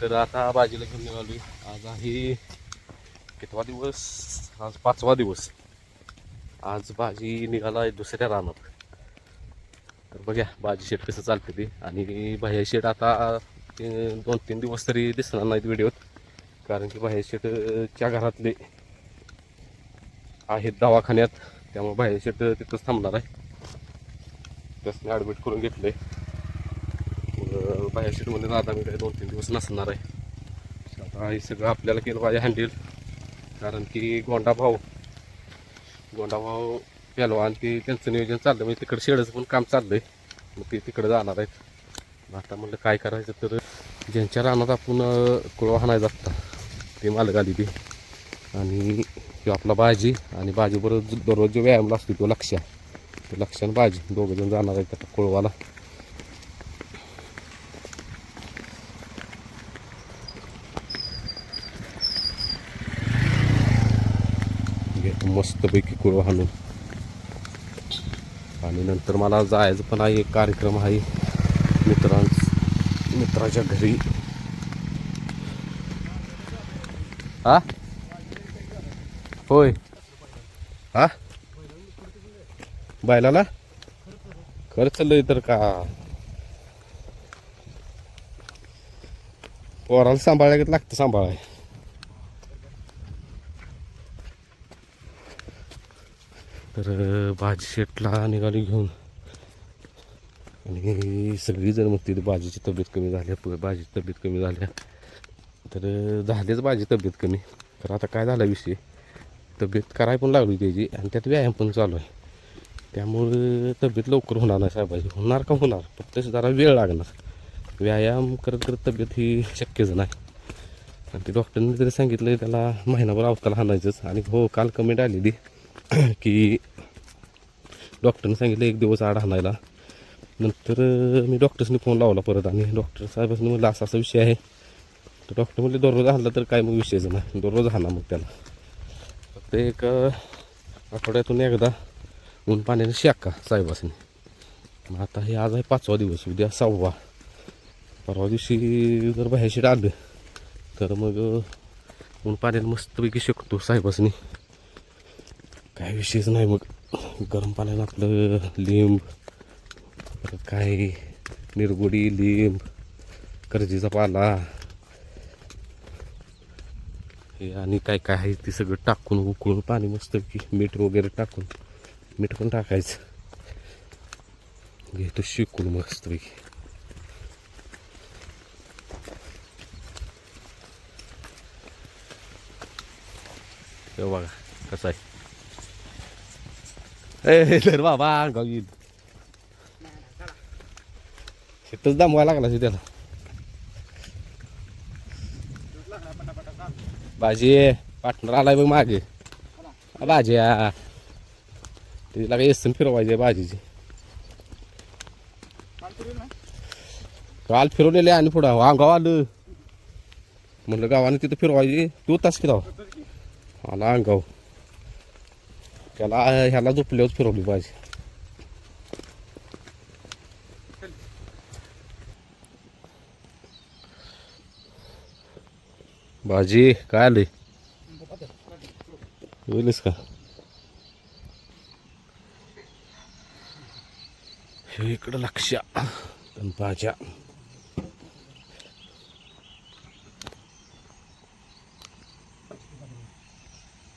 तर आता बाजीला घेऊन निघाली आज आहे कितवा दिवस? आज पाचवा दिवस. आज भाजी निघाला दुसऱ्या रानात. तर बघ्या भाजी शेट कसं चालते ते. आणि बाह्या शेट आता ते दोन तीन दिवस तरी दिसणार नाहीत व्हिडिओत. कारण की बाह्या शेटच्या घरातले आहेत दवाखान्यात. त्यामुळे बाह्या शेट तिथंच थांबणार आहे. त्यासने ॲडमिट करून घेतलं आहे बाहेर सीटमध्ये दादा मी काही दोन तीन दिवस नसणार आहे. आता हे सगळं आपल्याला केलं पाहिजे हँडल कारण की गोंडा भाऊ गोंडा भाऊ पेलो आणि ते त्यांचं नियोजन चाललं म्हणजे तिकडे शेडचं पण काम चाललंय. मग ते तिकडे जाणार आहेत. मग आता म्हणलं काय करायचं तर ज्यांच्या रानात आपण कुळवा हाणायचा आत्ता ते मालक आली ती आणि तो आपला बाजी आणि बाजीबरोबर दररोज जो व्यायाम असतो तो लक्ष तो लक्ष बाजी दोघं जण जाणार आहेत आता कुळवाला घेतो मस्तपैकी कुळ हाणून. आणि नंतर मला जायचं पण आहे एक कार्यक्रम आहे. मित्रांस मित्राच्या घरी. हा होय. हा बायलाला? खर्च लय तर का? पोराला सांभाळायला लागतं सांभाळाय. तर भाजी शेटला निघाली घेऊन. आणि सगळीजण मग तिथे भाजीची तब्येत कमी झाली प- भाजीची तब्येत कमी झाल्या तर झालीच भाजी तब्येत कमी. तर आता काय झाला विषय? तब्येत कराय पण लागली त्याची आणि त्यात व्यायाम पण चालू आहे. त्यामुळं तब्येत लवकर होणार नाही साहेबाची होणार का होणार? फक्त जरा वेळ लागणार. व्यायाम करत करत तब्येत ही शक्यच नाही. आणि ते डॉक्टरने जरी सांगितलं त्याला महिनाभर अवताला आणायचंच आणि हो काल कमेंट आलेली की डॉक्टरने सांगितलं एक दिवस आड आणायला नंतर मी डॉक्टर्सनी फोन लावला परत आणि डॉक्टर साहेबांनी म्हणलं असा असा विषय आहे. तर डॉक्टर म्हणले दररोज हाणला तर काय मग विषयच नाही. दररोज हाणा मग त्याला. फक्त एक आठवड्यातून एकदा ऊन पाण्याने शाका साहेबासनी. मग आता हे आज आहे पाचवा दिवस उद्या सहावा. परवा दिवशी जर बाहेरशी आलं तर मग ऊन पाण्याने मस्तपैकी शकतो साहेबासनी. काय विषयच नाही मग गरम पाण्यानं आपलं लिंब काय निरगुडी लिंब करजीचा पाला. हे आणि काय काय आहे ते सगळं टाकून उकळून पाणी मस्त की मीठ वगैरे टाकून मीठ पण टाकायचं. घेतो शिकून मस्तपैकी. हे बघा कसं आहे. ए तर बाबा अंगाव येईल. शेतच दामवायला लागला शे त्याला. भाजी पार्टनर आलाय बघ मागे. भाज्या भाजी तिला काही एसन फिरवायची भाजीची काल फिरवलेले आणि पुढं अंगाव आलं. म्हणलं गावाने तिथं फिरवायची. तू तास किती आला अंगाव त्याला ह्याला झोपल्यावर फिरवली पाहिजे. भाजी काय आले? बोलीस का? हे इकडं लक्ष. भाज्या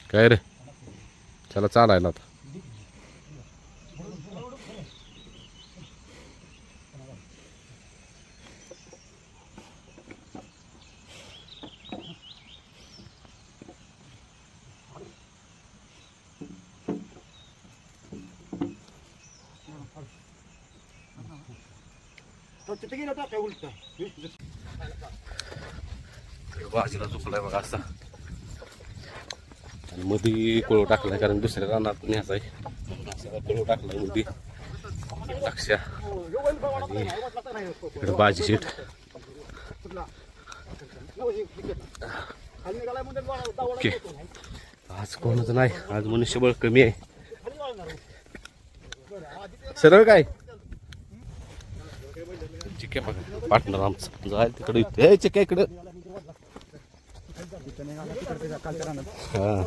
काय रे? त्याला चालायला आता भाजीला चुकलाय बघा असा. मध्ये कोळो आहे कारण दुसऱ्या रानात न्यायचा आहे. म्हणून टाकला आहे मध्ये. लक्ष्या आणि इकडं भाजी शीट ओके. आज कोणाचं नाही. आज मनुष्यबळ कमी आहे. सरळ काय? चिक्या बघा. पार्टनर आमचा जायला तिकडे. हे चिक्या इकडं. हा.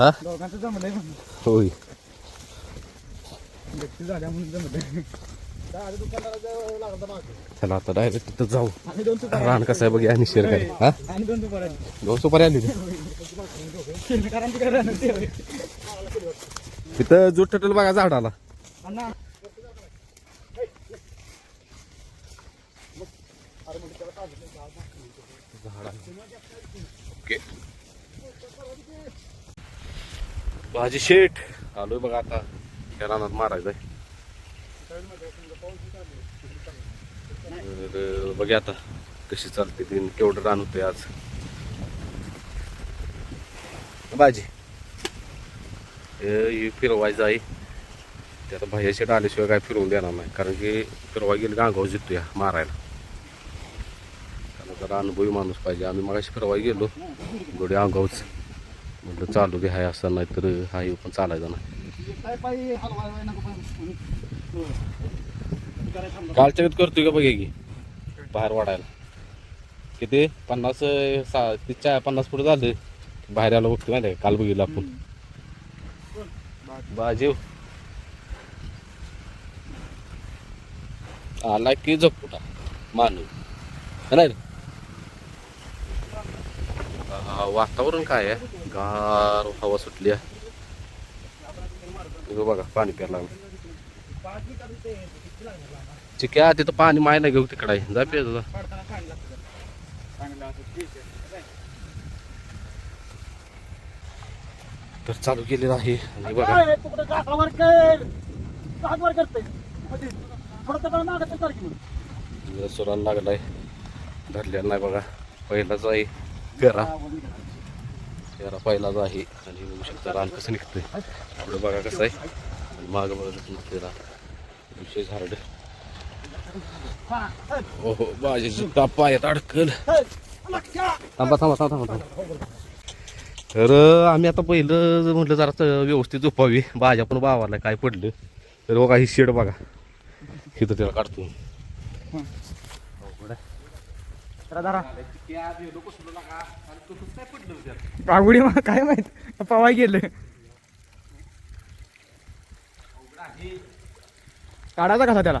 हा? दोघांचं जमलंय म्हणून होय. व्यक्ती झाल्या म्हणून जमलंय. चला आता डायरेक्ट तिथं जाऊ. रान कसं आहे बघूया आणि शेअर काय हा? दोन सुपारी दोन सुपारी आली होती. तिथं जूट टटल बघा झाड आला अण्णा ओके. भाजी शेट आलोय बघा आता. त्या रानात मारायचंय. बघा आता कशी चालते ती आणि केवढं रान होतंय आज. भाजी. हे फिरवायचं आहे. ते आता भैया शेट आल्याशिवाय काय फिरवून देणार नाही. कारण की फिरवा गेली गांगाव जितो या मारायला. त्याला जरा अनुभवी माणूस पाहिजे. आम्ही मगाशी फिरवाय गेलो. गोडी अंगावच म्हटलं चालू दे हाय असं नाही तर हा येऊ पण चालायचा नाही. कालच्या वेळेत करतोय का बघे की? बाहेर वाढायला. किती? पन्नास सा सा तिच्या पन्नास फुट झाले. बाहेर आलं बघतो नाही काल बघितलं आपण. बाजीव. आला की जपुटा मानू. नाही वातावरण काय आहे? गार हवा सुटली आहे. बघा पाणी प्यायला लागलं. चिक्या तिथं पाणी माय नाही घेऊ तिकडे आहे. जा पिया जा काढताना पाणी लागतं जरा. चांगलं असं ठीक आहे. तर चालू केलेलं आहे आणि बघा. सुराला लागलाय. धरलेला नाही बघा. पहिलाच आहे. पेरा पेरा पहिलाच आहे. आणि बघू शकता रान कसं निघतंय. पुढे बघा कसं आहे. आणि मागं बघा रान. विशेष हार्ड. हा, ओहो बाजीची टापा आहेत अडकल. थांबा थांबा थांबा थांबा थांबा. तर आम्ही आता पहिलं म्हटलं जरा व्यवस्थित झोपावी. भाज्या पण बावाला काय पडलं. तर बघा ही शेड बघा. इथं त्याला काढतो. जरा धरा. बागुडी मग काय माहीत? पवाय गेलं. काढायचा कसा त्याला?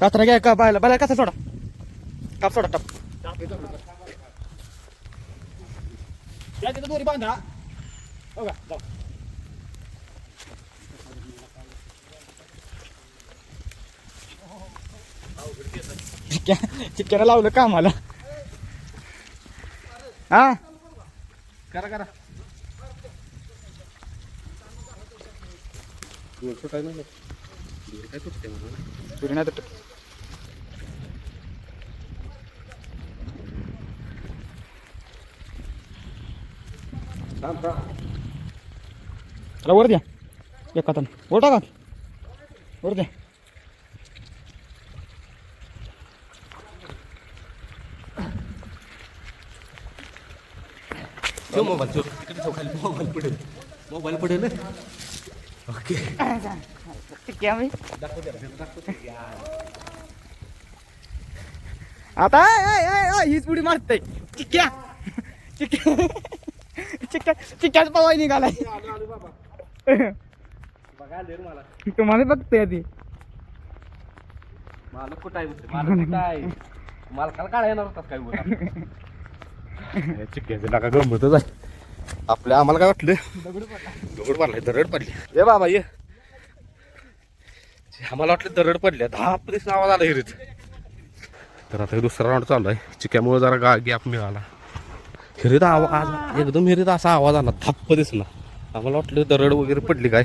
कचरा घ्या का पाहिला पाहिला कसा सोडा काप सोडा टाप दोरी बांधा हो का जाऊ चिक्क्याला लावलं का आम्हाला हा करा करा काय नाही काय तुटते म्हणून तुरी नाही तर वर द्या. एका तान वर टाका. वर द्या. मोबाईल ठेव तिकडे मोबाईल पडेल मोबाईल पडेल ओके चिक्क्या मी आता आय, आय, आय, आय, हीच पुढे मारतय चिक्क्या चिक्क्या चिक्क्या चिक्क्याच पवाय निघालाय तुम्हाला बघतोय आधी मालक कुठं आहे म्हणते, मालक कुठं आहे मालकाला काढा येणार होतात काय बोला चिक्क्याचं नका गंमतच आहे आपल्या आम्हाला काय वाटलं? दगड पडलाय दरड पडली. ये बाबा ये. आम्हाला वाटलं दरड पडल्या दहा परीस आवाज आला हिरीत. तर आता हे दुसरा राऊंड चालू आहे. चिक्यामुळे जरा गा गॅप मिळाला. हिरीत आवाज एकदम हिरीत असा आवाज आला. थप्प दिसला. आम्हाला वाटलं दरड वगैरे पडली काय?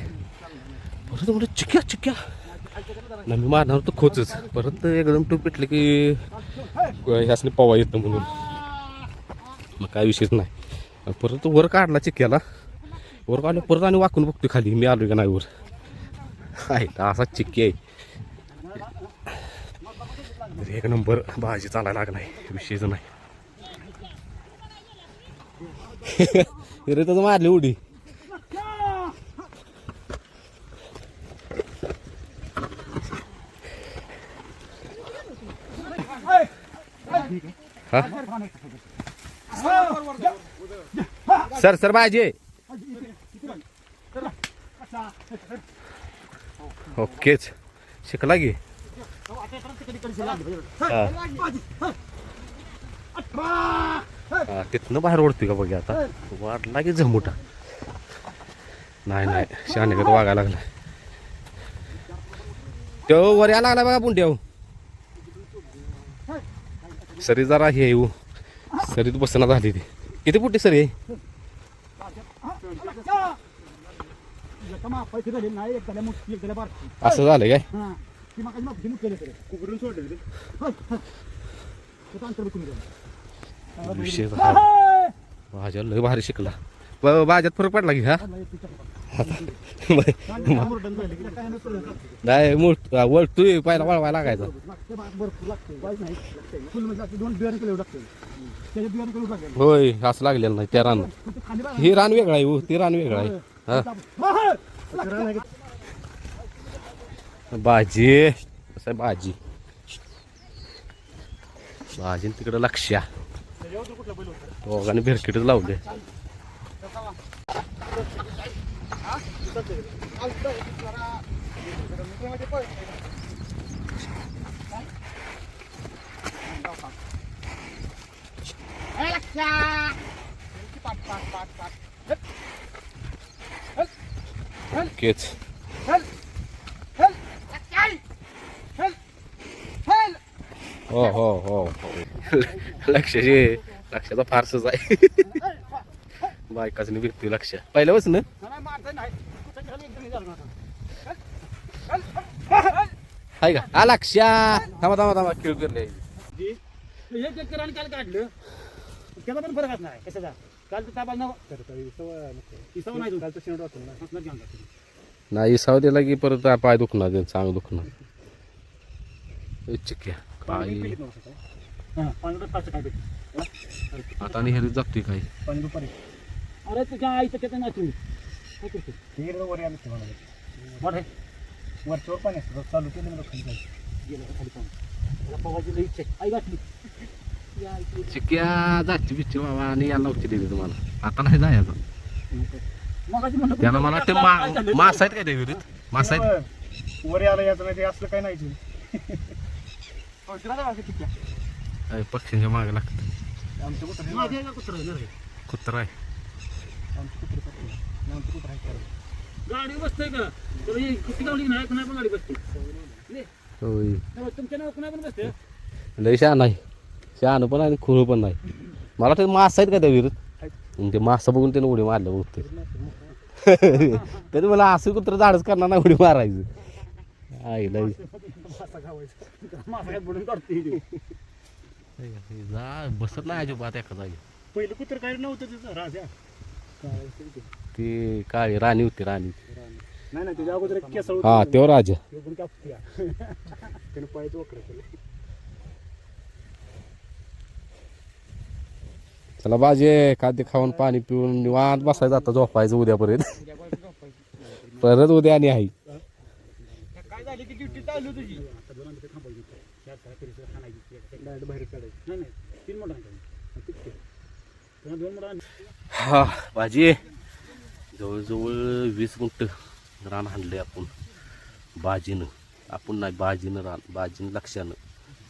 परत म्हणजे चिक्या चिक्या ना मी मारणार होतो खोचच. परत एकदम टू पेटले की ह्यासने पवा येतं म्हणून. मग काय विषयच नाही. परत वर काढला चिक्क्याला. वर काढलं परत आणि वाकून बघतो खाली. मी आलो का नाही वर? आहे असा चिक्की आहे. एक नंबर भाजी चालायला लागलाय विषयच नाही. रे तर मारली उडी. हा? सर सर भाजी ओकेच शिकला की? तिथनं बाहेर ओढतोय का बघ आता? वाढला की झमुटा. नाही नाही शानेगत वागायला लागला तो वर यायला लागला बघा पुंट्याव सरी जरा हे येऊ. सरीत बसना झाली ती. किती फुटी सरी आहे पैसे झाले नाही एक झाल्या मोठी एक झाल्या बारकी. असं झालं काय? हा. ती मग मोठी मोठी केले कुकडून सोडले अंतर तुम्ही विषय झाला. भाज्या लय भारी शिकला. भाज्यात फरक पडला की हा? नाही मूळ वळतोय पहिला वळवायला लागायचा. भरपूर लागते वाईट नाही फुल म्हणजे होय असं लागलेलं नाही त्या रान. हे रान वेगळं आहे हो ते रान वेगळं आहे. हा! भाजी. कसं आहे भाजी? भाजी तिकडं लक्ष्या. दोघांनी भिरकिटच लावले. ओकेच हो हो हो. लक्षाचे लक्षाचा फारसच आहे. बायकाच नाही भेटतोय लक्ष. झालं आता. हाय का? हा लक्षा. थांबा थांबा थांबा. खेळ करले जी, एक एक आणि काल काढलं. पण नाही कशाचा? काल तर ताबा काल घेऊन नाही साव दिला की परत पाय दुखणार त्यांचं अंग दुखणार. भेट आता आणि हेरीत जातोय काय? अरे तुझ्या आईचं त्याचं नाही तुम्ही काय करतो? वर आलं मोठे वरच्यावर पाणी असतं चालू केलं मला खाली जायचं. गेलं का खाली पाणी मला पवायची लई इच्छा आहे. आई गाठली. या आईची. चिक्क्या जायची बिच्ची बाबा आणि याला नव्हती दिली तुम्हाला. आता नाही जायचं. त्याला मला वाटतं मा मास आहेत काय ते विहिरीत? मास आहेत? वर आलं याचं नाही ते असलं काय नाही अय, पक्ष्यांच्या मागे लागतं. आमचं कुत्र कुत्र आहे रे कुत्रा आहे. आमचं कुत्र पकडलं. आमचं कुत्र आहे गाडी बसतोय का? तर ही किती गावली नाही? कुणा पण गाडी बसते. ले, तुमच्या नाव कुणा पण बसते? लय शहाण आहे. शहाण पण आहे आणि खुळ पण नाही मला वाटतं मास आहेत का त्या विहिरीत? आणि ते मासा बघून त्याने उडी मारलं बहुतेक. तरी मला असं कुत्र झाडच करणार नाही उडी मारायचं. आईला ही. जा बसत नाही अजिबात एका जागी. पहिलं कुत्र काय नव्हतं त्याचं राजा. ते. ती काळी राणी होती राणी. नाही नाही त्याच्या अगोदर हा तेव्हा राजा. ते पायचं त्याला भाजी खाद्य खाऊन पाणी पिऊन निवांत बसायचं आता झोपायचं उद्यापर्यंत. परत उद्या आणि आहे. काय झाली की ड्युटी चालू तुझी हा भाजी जवळजवळ वीस गुंट रान हाणले आपण. बाजीनं. आपण नाही बाजीनं रान बाजीनं लक्षानं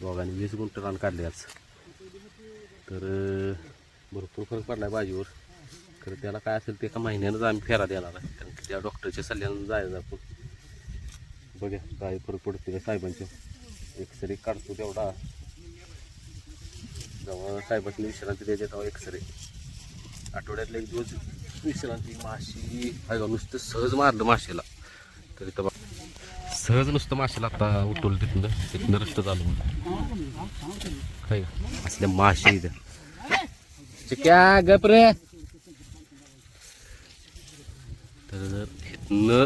दोघांनी वीस गुंट रान काढले आज. तर भरपूर फरक पडलाय बाजीवर. खरं त्याला काय असेल ते एका महिन्यानंच आम्ही फेरा देणार आहे. कारण की त्या डॉक्टरच्या सल्ल्यानं जायचं आपण. बघा काय फरक पडतो का साहेबांच्या. एक्सरे काढतो तेवढा. जेव्हा साहेबांनी विश्रांती द्यायची तेव्हा एक्सरे आठवड्यातले एक दिवस विश्रांती माशी आहे का नुसतं सहज मारलं माशेला तरी तर सहज नुसतं माशेला आता उठवलं तिथनं. तिथनं रस्त चालू काय? असल्या माशी इथं. चिक्या गप रे? तर इथनं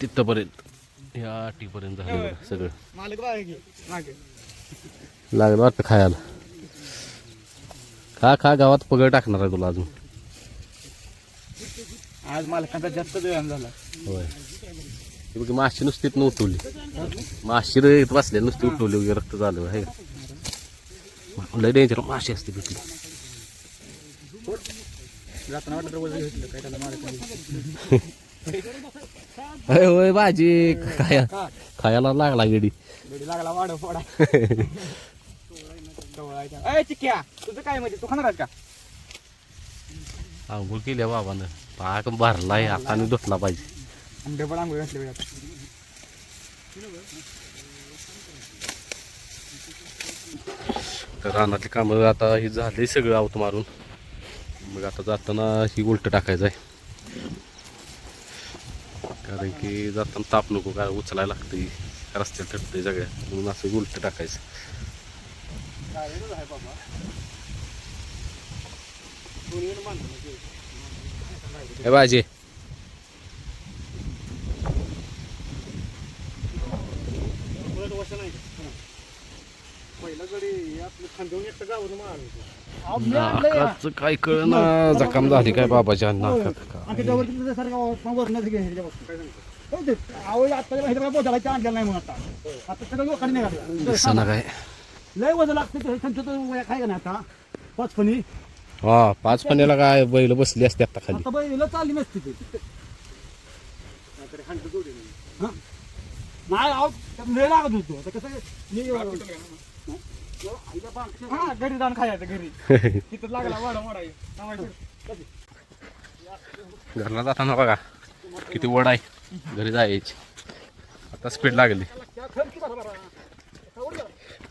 तिथपर्यंत या टीपर्यंत झालं सगळं. लागलं वाटतं खायला. खा खा गावात पगड टाकणार आहे तुला अजून. आज मालकांचा जास्त व्यायाम झाला. होय. माशी नुसती इथनं उठवली. माशी रे इथं बसल्या नुसती उठवली वगैरे रक्त झालं आहे का? लय डेंजर माशी असते त्याला मालकांनी होय भाजी खाया खायला लागला गेडी गडी लागला वाढ फोडा ए चिक्क्या तुझं काय म्हणजे तू खाणार का आंघोळ केल्या बाबानं पाक भरलाय हाताने धुतला पाहिजे आंबे पण आंघोळ घातले पाहिजे तर रानातली कामं आता ही झाली सगळं आवत मारून. मग आता जाताना ही उलट टाकायचं आहे कारण की जाताना ताप नको काय उचलायला लागते रस्त्यात ठरते सगळ्या. म्हणून असं उलट टाकायचं. हे बाजी पहिला गडी आपलं खांदवून एकटं गावानं मारलं नाकाचं काय कळना. जखम झाली काय बाबाच्या नाकात घे आवड आता काय आणलेला नाही म्हणून आता. आता सगळं लोकांनी दिसेना काय? लय वजन लागते त्यांचं काय का नाही आता? पाच फणी. हा पाच पाण्याला काय बैल बसली असते आता खाली. आता बैल चालली नसते ते. हा? नाही लय लागत होतो. आता कसं मी हा घरी जाऊन खायचं घरी. तिथं लागला वाडा वाडा घरला जाताना बघा किती वड आहे. घरी जायची. आता स्पीड लागली.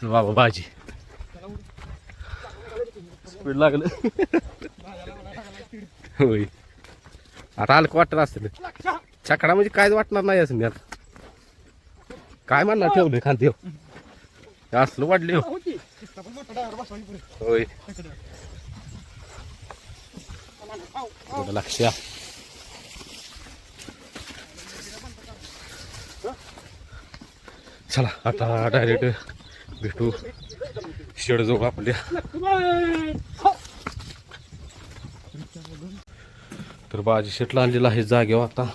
बाबा भाजी. स्पीड लागलं. होय. आता आलं वाटत असतं छकडा म्हणजे काय वाटणार नाही असं आता काय म्हणणार ठेवलं खांती असलं वाढले हो. होय लक्ष. चला आता डायरेक्ट भेटू शेड जाऊ आपल्या. तर बाजी शेटला आणलेला आहे जागेवर आता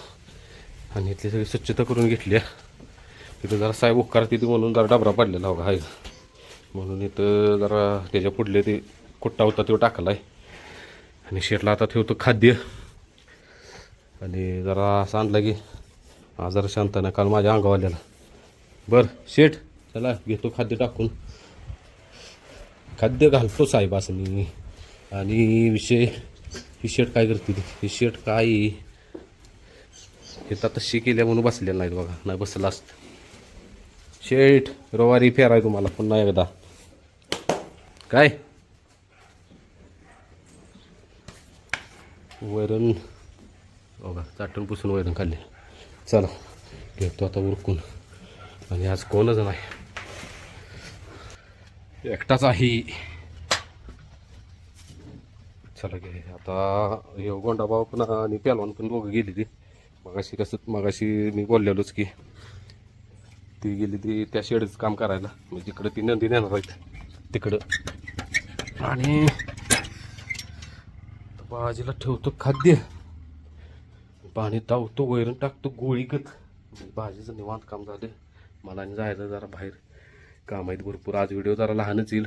आणि इथली सगळी स्वच्छता करून घेतली आहे तिथं जरा साहेब उपकार तिथे म्हणून जरा डबरा पडलेला हो आहे म्हणून इथं जरा त्याच्या पुढले ते कुट्टा होता तो टाकला आहे आणि शेटला आता ठेवतो खाद्य. आणि जरा असं आणलं की आज जरा शांत नाही काल माझ्या अंगावाल्याला. बरं शेठ चला घेतो खाद्य टाकून. खाद्य घालतो साहेब असं मी. आणि विषय ही शेट काय करते ती? ही शेट काय? हे तर तशी केल्या म्हणून बसलेलं नाहीत बघा नाही बसलं असतं. शेठ रवारी फेराय तुम्हाला पुन्हा एकदा. काय? वैरण. बघा हो चाटून पुसून वैरण खाल्ले. चला घेतो आता उरकून. आणि आज कोणच नाही. एकटाच आहे. चला गे आता हे गोंडा भाऊ पण आणि पॅलवान पण दोघं गेली ती मगाशी कसं मगाशी मी बोललेलोच की ती गेली ती त्या शेडच काम करायला. म्हणजे तिकडं ती नंदी नेणार आहेत तिकडं. आणि बाजीला ठेवतो खाद्य. पाणी तावतो वैरून टाकतो गोळीगत भाजीचं म्हणजे निवांत काम झालं मला जायचं जरा बाहेर. काम आहेत भरपूर. आज व्हिडिओ जरा लहानच येईल.